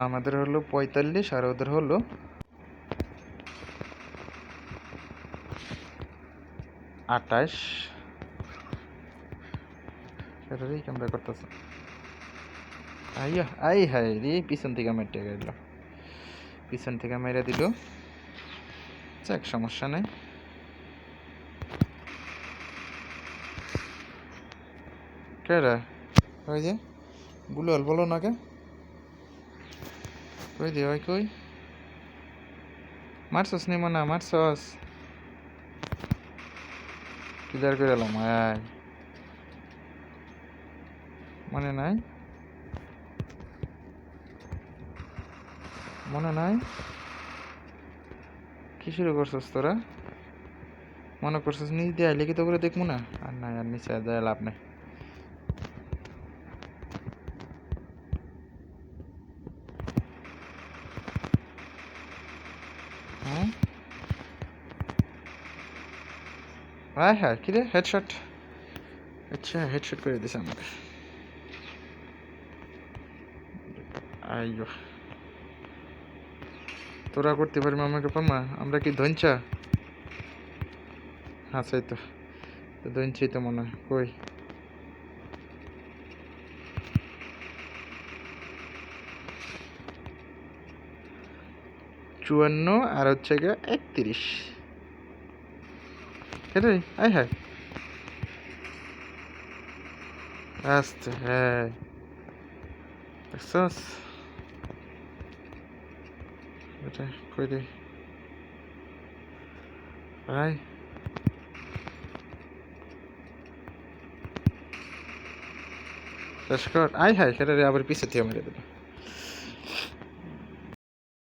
আমাদের হলো পঁয়তাল্লিশ আর ওদের হলো আটাশ এটারই ক্যামেরা করতেছে। আইয়া, আই হাই রে, পিছন থেকে মেটে গেল পিছন থেকে মেরে দিল। যাক, সমস্যা নেই। কেডা ওই যে বুলল বলো না কে? কই দে ভাই কই মারছস নি মনে মারছস কিদার করে এলাম আয় মনে নাই মনে নাই কি শুরু করছস তোরা মনে করছস নিজ দিয়ে আইলে কি তো করে দেখব না আর নাই আর নিচে যায় লাভ নাই হ্যাঁ হ্যাঁ কি রে? হেডশট আচ্ছা হেডশট করে দিছে আমাকে। আইয়ো। তোরা করতে পারবি আমাকে পামা আমরা কি ধনচা? হ্যাঁ সেই তো। ধনছি তো মনে হয়। কই? চুয়ান্ন আর হচ্ছে গিয়ে একত্রিশ। এটাই আয় হ্যাঁ আস্তে হ্যাঁ দেখছস এটা কই দে আয় শেষ কর আয় হায় সেটা আবার পিছে থেকে মেরে দেবে